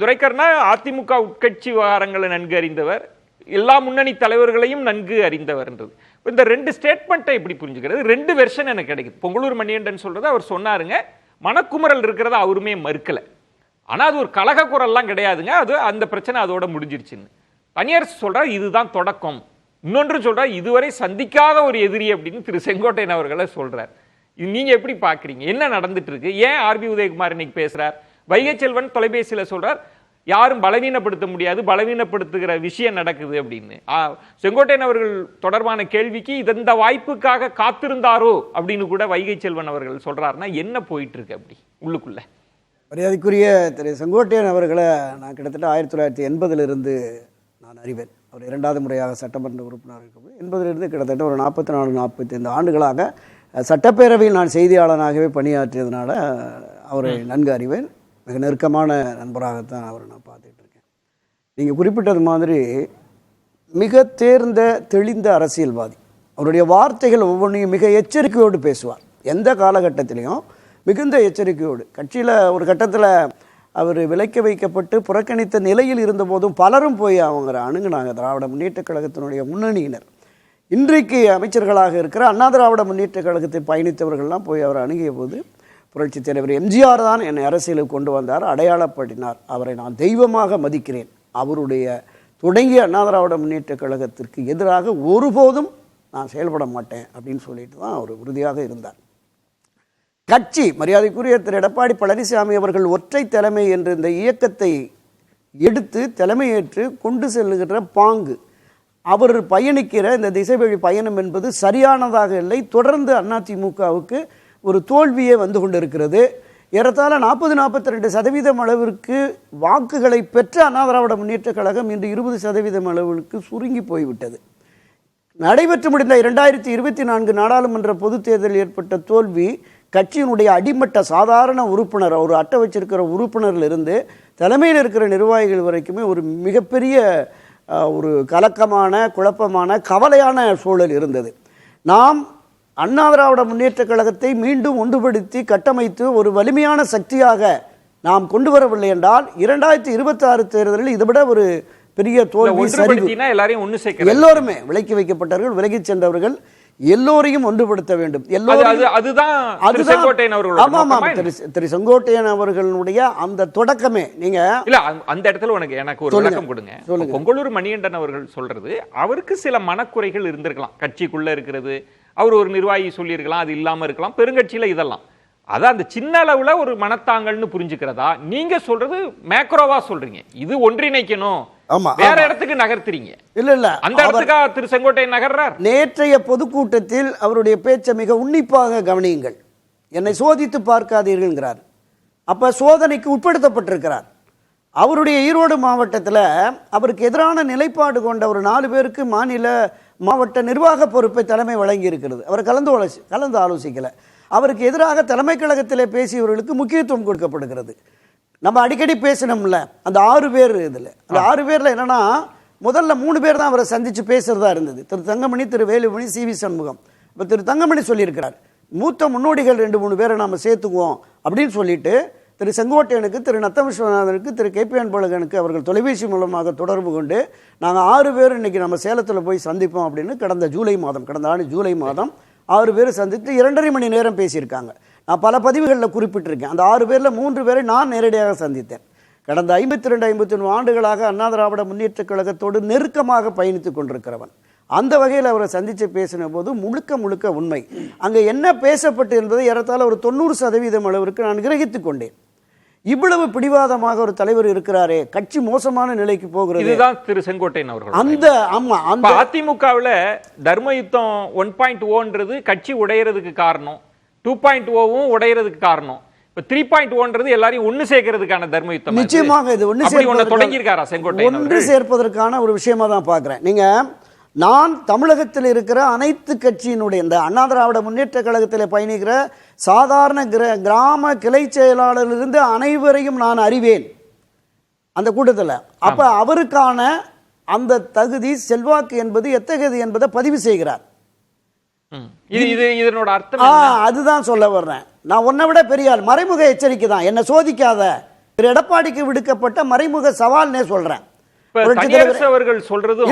துரைக்கர்னா அதிமுக உட்கட்சி விவகாரங்களை நன்கு அறிந்தவர். எல்லா முன்னணி தலைவர்களையும் நன்கு அறிந்தவர்ன்றது இந்த ரெண்டு ஸ்டேட்மெண்ட்டை எப்படி புரிஞ்சுக்கிறது? ரெண்டு வெர்ஷன் எனக்கு கிடைக்குது. பொங்கலூர் மணியண்டன் சொல்றது அவர் சொன்னாருங்க. மனக்குமரல் இருக்கிறத அவருமே மறுக்கல. ஆனால் அது ஒரு கலக குரல்லாம் கிடையாதுங்க. அது அந்த பிரச்சனை அதோட முடிஞ்சிருச்சுன்னு. தனியார் சொல்றார் இதுதான் தொடக்கம். இன்னொன்று சொல்றார் இதுவரை சந்திக்காத ஒரு எதிரி அப்படின்னு திரு செங்கோட்டையன் அவர்களை சொல்றார். இது நீங்க எப்படி பாக்குறீங்க? என்ன நடந்துட்டு இருக்கு? ஏன் ஆர்பி உதயகுமார் இன்னைக்கு பேசுகிறார் வைகை செல்வன் தொலைபேசியில சொல்றார் யாரும் பலவீனப்படுத்த முடியாது பலவீனப்படுத்துகிற விஷயம் நடக்குது அப்படின்னு. செங்கோட்டையன் அவர்கள் தொடர்பான கேள்விக்கு இந்த வாய்ப்புக்காக காத்திருந்தாரோ அப்படின்னு கூட வைகை செல்வன் அவர்கள் சொல்றாருன்னா என்ன போயிட்டு இருக்கு அப்படி உள்ளுக்குள்ள? மரியாதைக்குரிய திரு செங்கோட்டையன் அவர்களை நான் கிட்டத்தட்ட ஆயிரத்தி தொள்ளாயிரத்தி எண்பதிலிருந்து நான் அறிவேன். அவர் இரண்டாவது முறையாக சட்டமன்ற உறுப்பினர் இருக்கும்போது எண்பதிலிருந்து கிட்டத்தட்ட ஒரு நாற்பத்தி நாலு நாற்பத்தைந்து ஆண்டுகளாக அஹ், சட்டப்பேரவையில் நான் செய்தியாளனாகவே பணியாற்றியதுனால அவரை நன்கு அறிவேன். மிக நெருக்கமான நண்பராகத்தான் அவரை நான் பார்த்துட்டு இருக்கேன் நீங்கள் குறிப்பிட்டது மாதிரி மிக தேர்ந்த தெளிந்த அரசியல்வாதி. அவருடைய வார்த்தைகள் ஒவ்வொன்றையும் மிக எச்சரிக்கையோடு பேசுவார். எந்த காலகட்டத்திலையும் மிகுந்த எச்சரிக்கையோடு. கட்சியில் ஒரு கட்டத்தில் அவர் விலைக்க வைக்கப்பட்டு புறக்கணித்த நிலையில் இருந்தபோதும் பலரும் போய் அவங்க அணுகுனாங்க. திராவிட முன்னேற்றக் கழகத்தினுடைய முன்னணியினர். இன்றைக்கு அமைச்சர்களாக இருக்கிற அண்ணா திராவிட முன்னேற்றக் கழகத்தை பயணித்தவர்கள்லாம் போய் அவர் அணுகிய போது புரட்சித் தலைவர் எம்ஜிஆர் தான் என்னை அரசியலுக்கு கொண்டு வந்தார் அடையாளப்படுத்தினார். அவரை நான் தெய்வமாக மதிக்கிறேன். அவருடைய தொடங்கிய அண்ணா திராவிட கழகத்திற்கு எதிராக ஒருபோதும் நான் செயல்பட மாட்டேன் அப்படின்னு சொல்லிட்டு தான் அவர் உறுதியாக இருந்தார். கட்சி மரியாதைக்குரிய திரு எடப்பாடி பழனிசாமி அவர்கள் ஒற்றை தலைமை என்ற இந்த இயக்கத்தை எடுத்து தலைமையேற்று கொண்டு செல்லுகிற பாங்கு. அவர் பயணிக்கிற இந்த திசைவழி பயணம் என்பது சரியானதாக இல்லை. தொடர்ந்து அதிமுகவுக்கு ஒரு தோல்வியே வந்து கொண்டிருக்கிறது. ஏறத்தாழ நாற்பது நாற்பத்தி ரெண்டு சதவீதம் அளவிற்கு வாக்குகளை பெற்ற அண்ணா திராவிட முன்னேற்றக் கழகம் இன்று இருபது சதவீதம் அளவிற்கு சுருங்கி போய்விட்டது. நடைபெற்று முடிந்த இரண்டாயிரத்தி இருபத்தி நான்கு நாடாளுமன்ற பொதுத் தேர்தலில் ஏற்பட்ட தோல்வி கட்சியினுடைய அடிமட்ட சாதாரண உறுப்பினர் ஒரு அட்டை வச்சிருக்கிற உறுப்பினர்ல இருந்து தலைமையில் இருக்கிற நிர்வாகிகள் வரைக்குமே ஒரு மிகப்பெரிய ஒரு கலக்கமான குழப்பமான கவலையான சூழல் இருந்தது. நாம் அண்ணா திராவிட முன்னேற்றக் கழகத்தை மீண்டும் ஒன்றுபடுத்தி கட்டமைத்து ஒரு வலிமையான சக்தியாக நாம் கொண்டு வரவில்லை என்றால் இரண்டாயிரத்தி இருபத்தி ஆறு தேர்தலில் இதைவிட ஒரு பெரிய தோல்வி சரிவு எல்லாரையும் சேர்க்கிறது எல்லோருமே விலக்கி வைக்கப்பட்டார்கள் விலகிச் சென்றவர்கள் எல்லோரையும் ஒன்றுபடுத்த வேண்டும் எல்லோரையும் அதுதான் திரு அதுதான் செங்கோட்டையன் அவர்களோட ஆமா ஆமா நோக்கமா என்ன? திரு திரு செங்கோட்டையன் அவர்களுடைய அந்த தொடக்கமே நீங்க இல்ல அந்த- இடத்துல உனக்கு எனக்கு ஒரு. விளக்கம் கொடுங்க. பொங்கலூர் மணிகண்டன் அவர்கள் சொல்றது அவருக்கு சில மனக்குறைகள் இருந்திருக்கலாம் கட்சிக்குள்ள இருக்கிறது அவர் ஒரு நிர்வாகி சொல்லியிருக்கலாம் அது இல்லாம இருக்கலாம். பெருங்கட்சியில இதெல்லாம். அதான் அந்த சின்ன அளவுல ஒரு மனத்தாங்கல்னு புரிஞ்சுக்கிறதா? நீங்க சொல்றது மேக்ரோவா சொல்றீங்க. இது ஒன்றிணைக்கணும். ஆமா, வேற. இடத்துக்கு நகர்த்துறீங்க. இல்ல இல்ல. அந்த இடத்துக்கா திரு செங்கோட்டையன் நகர்றார்? நேற்றைய பொதுக்கூட்டத்தில் அவருடைய பேச்சை மிக உன்னிப்பாக கவனியுங்கள். என்னை சோதித்து பார்க்காதீர்கள்ங்கிறார். அப்ப சோதனைக்கு உட்படுத்தப்பட்டிருக்கிறார். அவருடைய ஈரோடு மாவட்டத்தில் அவருக்கு எதிரான நிலைப்பாடு கொண்ட ஒரு நாலு பேருக்கு மாநில மாவட்ட நிர்வாக பொறுப்பை தலைமை வழங்கி இருக்கிறது அவர் கலந்து ஆலோசி கலந்து ஆலோசிக்கலை. அவருக்கு எதிராக தலைமை கழகத்திலே பேசியவர்களுக்கு முக்கியத்துவம் கொடுக்கப்படுகிறது. நம்ம அடிக்கடி பேசினோம்ல அந்த ஆறு பேர் இதில். அந்த ஆறு பேரில் என்னென்னா முதல்ல மூணு பேர் தான் அவரை சந்தித்து பேசுறதா இருந்தது. Thiru Thangamani Thiru Velumani C V Shanmugam. இப்போ திரு தங்கமணி சொல்லியிருக்கிறார் மூத்த முன்னோடிகள் ரெண்டு மூணு பேரை நாம் சேர்த்துக்குவோம் அப்படின்னு சொல்லிட்டு திரு செங்கோட்டையனுக்கு திரு நத்த விஸ்வநாதனுக்கு திரு கேபிஎன் பழகனுக்கு அவர்கள் தொலைபேசி மூலமாக தொடர்பு கொண்டு நாங்கள் ஆறு பேர் இன்னைக்கு நம்ம சேலத்தில் போய் சந்திப்போம் அப்படின்னு கடந்த ஜூலை மாதம் கடந்த ஆண்டு ஜூலை மாதம் ஆறு பேர் சந்தித்து இரண்டரை மணி நேரம் பேசியிருக்காங்க. நான் பல பதிவுகளில் குறிப்பிட்டிருக்கேன். அந்த ஆறு பேரில் மூன்று பேரை நான் நேரடியாக சந்தித்தேன். கடந்த ஐம்பத்தி ரெண்டு ஐம்பத்தி ஒன்று ஆண்டுகளாக அண்ணா திராவிட முன்னேற்றக் கழகத்தோடு நெருக்கமாக பயணித்துக் கொண்டிருக்கிறவன். அந்த வகையில் அவரை சந்தித்து பேசின போது முழுக்க முழுக்க உண்மை. அங்கே என்ன பேசப்பட்டு என்பதை ஏறத்தாழ ஒரு தொண்ணூறு சதவீதம் அளவிற்கு நான் கிரகித்து கொண்டேன். இவ்வளவு பிடிவாதமாக ஒரு தலைவர் இருக்கிறாரே கட்சி மோசமான நிலைக்கு போகிறது. இதுதான் திரு செங்கோட்டையன் அவர்கள் அந்த ஆமா அந்த அதிமுகவுல தர்ம யுத்தம் ஒன் பாயிண்ட் ஓன்றது கட்சி உடையறதுக்கு காரணம். டூ பாயிண்ட் ஓவும் உடையறதுக்கு காரணம். இப்ப த்ரீ பாயிண்ட் ஓன்றது எல்லாரையும் ஒண்ணு சேர்க்கறதுக்கான தர்ம யுத்தம். நிச்சயமாக இது ஒன்று அப்படி ஒண்ணு தொடங்கியிருக்காரா செங்கோட்டையன் ஒன்று? சேர்ப்பதற்கான ஒரு விஷயமா தான் பார்க்குறேன் நீங்க நான் தமிழகத்தில் இருக்கிற அனைத்து கட்சியினுடைய இந்த அண்ணா திராவிட முன்னேற்ற கழகத்தில் பயணிக்கிற சாதாரண கிர கிராம கிளை செயலாளரிலிருந்து அனைவரையும் நான் அறிவேன். அந்த கூட்டத்தில். அப்ப அவருக்கான அந்த தகுதி செல்வாக்கு என்பது எத்தகையது என்பதை பதிவு செய்கிறார்? அதுதான் சொல்ல வர்றேன். நான் உன்னை விட பெரிய ஆள். மறைமுக எச்சரிக்கை தான். என்னை சோதிக்காத. திரு எடப்பாடிக்கு விடுக்கப்பட்ட மறைமுக சவால்னே புரட்சித் தனியரசு அவர்கள் சொல்றதும்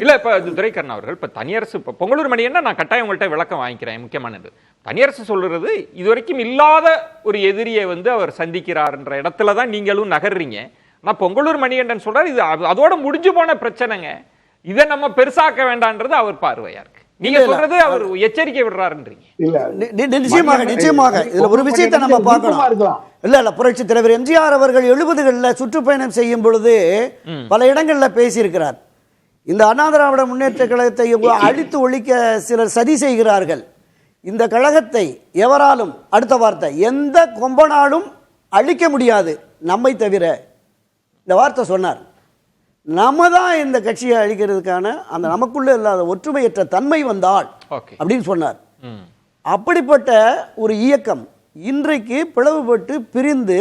இல்ல, இப்ப துரைக்கண்ணா அவர்கள் இப்ப தனியரசு இப்ப பொங்கலூர் மணியன்னா நான் கட்டாயம் உங்கள்ட்ட விளக்கம் வாங்கிக்கிறேன் முக்கியமானது. தனியரசு சொல்றது இதுவரைக்கும் இல்லாத ஒரு எதிரியை வந்து அவர் சந்திக்கிறார்ன்ற இடத்துல தான் நீங்களும் நகர்றீங்க. நான் பொங்கலூர் மணிகண்டன் சொல்றாரு இது அது- அதோட முடிஞ்சு போன பிரச்சனைங்க. இதை நம்ம பெருசாக்க வேண்டான்றது அவர் பார்வையா இருக்கு. நீங்க. சொல்றது அவர் எச்சரிக்கை விடுறாருன்றீங்க. இல்ல. நிச்சயமாக நிச்சயமாக. இதுல ஒரு விஷயத்தை நம்ம இருக்கலாம். இல்ல இல்ல புரட்சி தலைவர் எம்ஜிஆர் அவர்கள் எழுபதுகளில் சுற்றுப்பயணம் செய்யும் பொழுது பல இடங்கள்ல பேசியிருக்கிறார். இந்த அண்ணா திராவிட முன்னேற்ற கழகத்தை அழித்து ஒழிக்க சிலர் சதி செய்கிறார்கள். இந்த கழகத்தை எவராலும் அடுத்த வார்த்தை எந்த கொம்பனாலும் அழிக்க முடியாது. நம்மை தவிர இந்த வார்த்தை சொன்னார். நம்ம தான் இந்த கட்சியை அழிக்கிறதுக்கான அந்த நமக்குள்ள இல்லாத ஒற்றுமையற்ற தன்மை வந்தால் அப்படின்னு சொன்னார். அப்படிப்பட்ட ஒரு இயக்கம் இன்றைக்கு பிளவுபட்டு பிரிந்து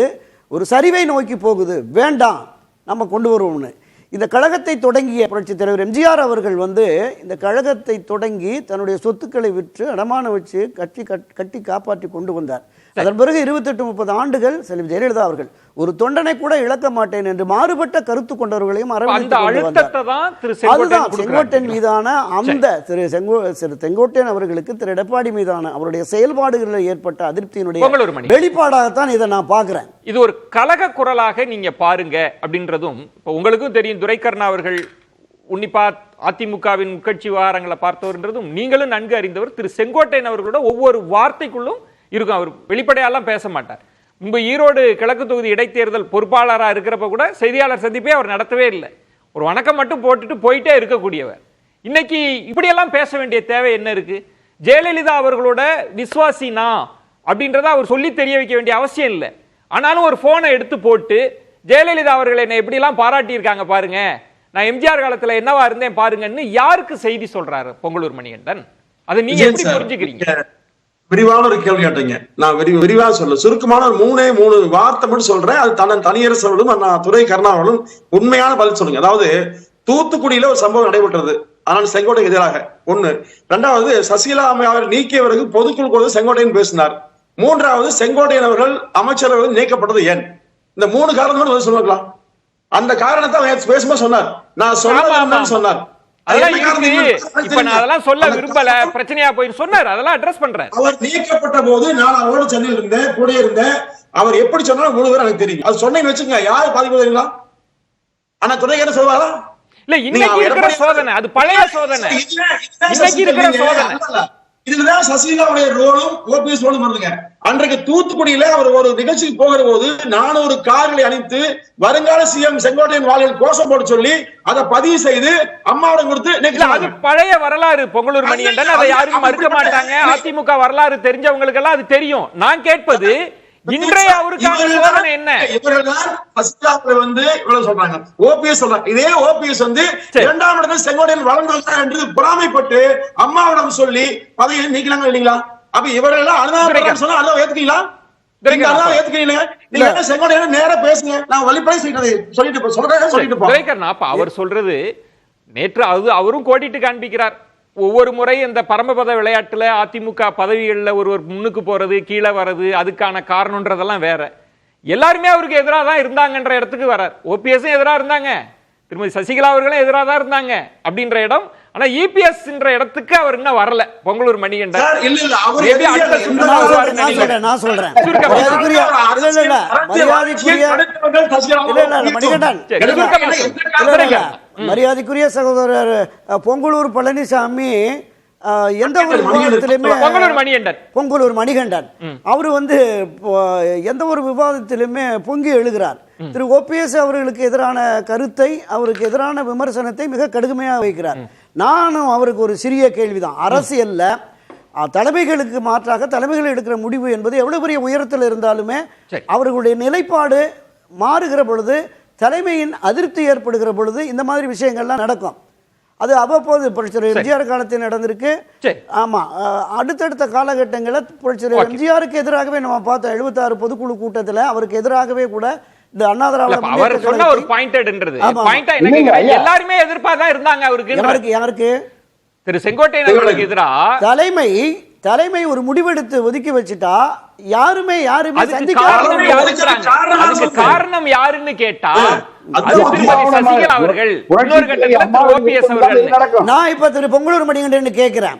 ஒரு சரிவை நோக்கி போகுது. வேண்டாம் நம்ம கொண்டு வருவோம்னு. இந்த கழகத்தை தொடங்கிய புரட்சித் தலைவர் எம்ஜிஆர் அவர்கள் வந்து இந்த கழகத்தை தொடங்கி தன்னுடைய சொத்துக்களை விற்று அடமான வச்சு கட்டி கட்- கட்டி காப்பாற்றி கொண்டு வந்தார். அதன் பிறகு இருபத்தெட்டு முப்பது ஆண்டுகள் செல்வி ஜெயலலிதா அவர்கள் ஒரு தொண்டனை கூட இழக்க மாட்டேன் என்று மாறுபட்ட கருத்து கொண்டவர்களையும் அதுதான். செங்கோட்டையன் மீதான அந்த திரு செங்கோ திரு செங்கோட்டையன் அவர்களுக்கு திரு எடப்பாடி மீதான அவருடைய செயல்பாடுகளில் ஏற்பட்ட அதிருப்தியினுடைய. வெளிப்பாடாகத்தான் இதை நான் பார்க்கிறேன் இது ஒரு கலக குரலாக நீங்க பாருங்க அப்படின்றதும் இப்போ உங்களுக்கும் தெரியும் துரைக்கர்ணா அவர்கள் உன்னிப்பா அதிமுகவின் உட்கட்சி விவகாரங்களை பார்த்தவர்ன்றதும் நீங்களும் நன்கு அறிந்தவர் திரு செங்கோட்டையன் அவர்களோட ஒவ்வொரு வார்த்தைக்குள்ளும் இருக்கும். அவர் வெளிப்படையாலாம் பேச மாட்டார். முன்பு ஈரோடு கிழக்கு தொகுதி இடைத்தேர்தல் பொறுப்பாளராக இருக்கிறப்ப கூட செய்தியாளர் சந்திப்பே அவர் நடத்தவே இல்லை. ஒரு வணக்கம் மட்டும் போட்டுட்டு போயிட்டே இருக்கக்கூடியவர். இன்னைக்கு இப்படியெல்லாம் பேச வேண்டிய தேவை என்ன இருக்கு? ஜெயலலிதா அவர்களோட விஸ்வாசினா அப்படின்றத அவர் சொல்லி தெரிய வைக்க வேண்டிய அவசியம் இல்லை. ஆனாலும் ஒரு போனை எடுத்து போட்டு ஜெயலலிதா அவர்கள் என்னை எப்படிலாம் பாராட்டியிருக்காங்க பாருங்க. நான் எம்ஜிஆர் காலத்துல என்னவா இருந்தேன் பாருங்கன்னு யாருக்கு செய்தி சொல்றாரு பொங்கலூர் மணிகண்டன்? அதை நீங்க எப்படி புரிஞ்சுக்கிறீங்க? விரிவான ஒரு கேள்வி கேட்டீங்க. நான் விரி விரிவா சொல்ல. சுருக்கமான ஒரு மூணே மூணு வார்த்தை மட்டும் சொல்றேன். அது தன்னன் தனியரசு அவர்களும் அண்ணா துரை கருணா அவர்களும் உண்மையான பதில் சொல்லுங்க. அதாவது தூத்துக்குடியில ஒரு சம்பவம் நடைபெற்றது. ஆனால் செங்கோட்டைக்கு எதிராக. ஒண்ணு. ரெண்டாவது சசிகலா அம்மையார் நீக்கிய பிறகு பொதுக்குழு கூட செங்கோட்டையன் பேசினார். மூன்றாவது செங்கோட்டையன் அவர்கள் அமைச்சரவை நீக்கப்பட்டது ஏன்? இந்த மூணு காரணம் மட்டும் பதில் சொல்லுங்களா? அந்த காரணத்தை அவர் பேசும்போது சொன்னார். நான். சொன்னார். அது அதெல்லாம் இருக்கு? இப்ப நான் அதெல்லாம் சொல்ல விரும்பல. பிரச்சனையா போய் சொன்னார். அதெல்லாம் அட்ரஸ் பண்றேன். அவர் நீக்கப்பட்ட போது நான் அவரோட சென்னையில் இருந்தேன் கூட இருந்தேன். அவர் எப்படி சொன்னாலும் மூணு பேர் எனக்கு தெரியும். அது சொன்னீங்கன்னு வச்சுங்க யார் பாதிப்பு ஆனா துணை என்ன சொல்வாரா இல்ல இன்னைக்கு இருக்கிற சோதனை. அது பழைய சோதனை. இன்னைக்கு இருக்கிற சோதனை. இதுலதான் சசிகலாவுடைய ரோலும் ஓபிஎஸ் ரோலும் வருதுங்க. அன்றைக்கு தூத்துக்குடியில அவர் ஒரு நிகழ்ச்சிக்கு போகிற போது நானூறு கார்களை அணித்து வருங்கால சிஎம் செங்கோட்டையன் வாழில் கோஷம் போட சொல்லி அதை பதிவு செய்து அம்மாவிடம் கொடுத்து அது பழைய வரலாறு பொங்கலூர் மணிகண்டன் அதை யாரும் மறுக்க மாட்டாங்க. அதிமுக வரலாறு தெரிஞ்சவங்களுக்கு எல்லாம் அது தெரியும். நான் கேட்பது இன்றைய அவருக்கான சோதனை என்ன? இவர்கள்தான் சசிகலாவை வந்து இவ்வளவு சொல்றாங்க. ஓபிஎஸ் சொல்றாங்க. இதே ஓபிஎஸ் வந்து. இரண்டாம் இடத்தில் செங்கோட்டையில் வளர்ந்து வந்தார் என்று பொறாமைப்பட்டு அம்மாவிடம் சொல்லி பதவியை நீக்கலாங்க இல்லைங்களா? அப்ப இவர்கள் எல்லாம் அனுதாபம் சொன்னா அனுதாபம் அப்ப அவர் சொல்றது நேற்று அது அவரும் கோடிட்டு காண்பிக்கிறார். ஒவ்வொரு முறை இந்த பரமபத விளையாட்டுல அதிமுக பதவிகளில் ஒருவர் முன்னுக்கு போறது கீழே வர்றது அதுக்கான காரணம்ன்றதெல்லாம் வேற. எல்லாருமே அவருக்கு எதிராக தான் இருந்தாங்கன்ற இடத்துக்கு வரார் ஓபிஎஸ் எதிராக இருந்தாங்க. திருமதி சசிகலா அவர்களும் எதிராக தான் இருந்தாங்க அப்படின்ற இடம். ஆனா இபிஎஸ் இடத்துக்கு அவர் இன்னும் வரல. பொங்கலூர் மணிகண்டன். நான் சொல்றேன், மணிகண்டன். மரியாதைக்குரிய சகோதரர் பொங்கலூர் பழனிசாமி எந்த ஒரு. விவாதத்திலுமே பொங்கலூர் மணிகண்டன். அவர் வந்து எந்த ஒரு விவாதத்திலுமே பொங்கி எழுகிறார். திரு ஓபிஎஸ் அவர்களுக்கு எதிரான கருத்தை அவருக்கு எதிரான விமர்சனத்தை மிக கடுமையாக வைக்கிறார். நானும் அவருக்கு ஒரு சிறிய கேள்விதான். அரசியல்ல தலைமைகளுக்கு மாற்றாக தலைமைகள் எடுக்கிற முடிவு என்பது எவ்வளவு பெரிய உயரத்தில் இருந்தாலுமே. அவர்களுடைய நிலைப்பாடு மாறுகிற பொழுது தலைமையின் அதிருப்தி ஏற்படுகிற பொழுது இந்த மாதிரி விஷயங்கள்லாம் நடக்கும். அது அவ்வப்போது புரட்சியர் எம்ஜிஆர் காலத்தில் நடந்திருக்கு. சரி. ஆமா. அஹ், அடுத்தடுத்த காலகட்டங்களில் Okay. எம்ஜிஆருக்கு எதிராகவே நம்ம பார்த்தோம். எழுபத்தாறு பொதுக்குழு கூட்டத்துல அவருக்கு எதிராகவே கூட இந்த அண்ணா திராவிட சொன்ன ஒரு பாயிண்டட்ன்றது. பாயிண்டா. எல்லாருமே எதிர்ப்பா தான் இருந்தாங்க அவருக்கு யாருக்கு யாருக்கு? திரு செங்கோட்டையன் அவர்களுக்கு எதிரா? தலைமை தலைமை ஒரு முடிவெடுத்து ஒதுக்கி வச்சுட்டா யாருமே யாருமே சந்திக்க காரணம் யாருன்னு கேட்டா. அவர்கள். நான் இப்ப திரு பொங்கலூர் மணிகண்டன் கேட்கிறேன்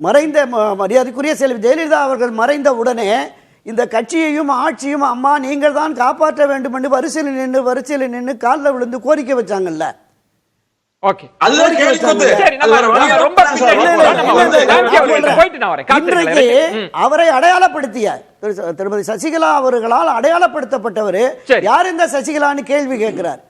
மறைந்த ம- மரியாதைக்குரிய செல்வி ஜெயலலிதா அவர்கள் மறைந்த உடனே இந்த கட்சியையும் ஆட்சியும் அம்மா நீங்கள் தான் காப்பாற்ற வேண்டும் என்று வரிசையில் நின்று வரிசையில் நின்று காலில் விழுந்து கோரிக்கை வச்சாங்கல்ல. அவரை அடையாளப்படுத்திய திரு- திருமதி சசிகலா அவர்களால் அடையாளப்படுத்தப்பட்டவர். யார் இந்த சசிகலான்னு கேள்வி கேட்கிறார்.